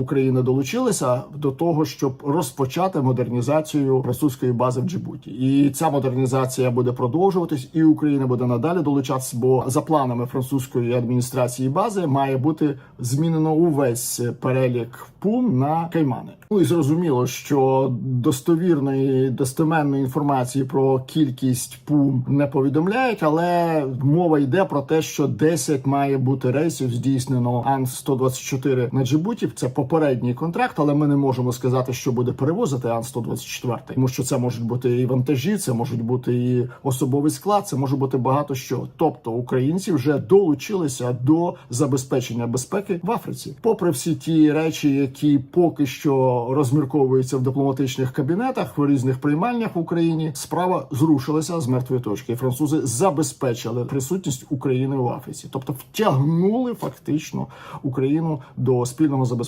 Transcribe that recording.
Україна долучилася до того, щоб розпочати модернізацію французької бази в Джибуті, і ця модернізація буде продовжуватись, і Україна буде надалі долучатися. Бо за планами французької адміністрації бази має бути змінено увесь перелік пум на каймани. Ну і зрозуміло, що достовірної достеменної інформації про кількість пум не повідомляють, але мова йде про те, що 10 має бути рейсів здійснено Ан 124 на Джибуті. Це попередній контракт, але ми не можемо сказати, що буде перевозити Ан 124 тому що це можуть бути і вантажі, це можуть бути і особовий склад, це може бути багато що. Тобто українці вже долучилися до забезпечення безпеки в Африці, попри всі ті речі, які поки що розмірковуються в дипломатичних кабінетах в різних приймальнях в Україні. Справа зрушилася з мертвої точки. І французи забезпечили присутність України в Африці, тобто втягнули фактично Україну до спільного забезпечення.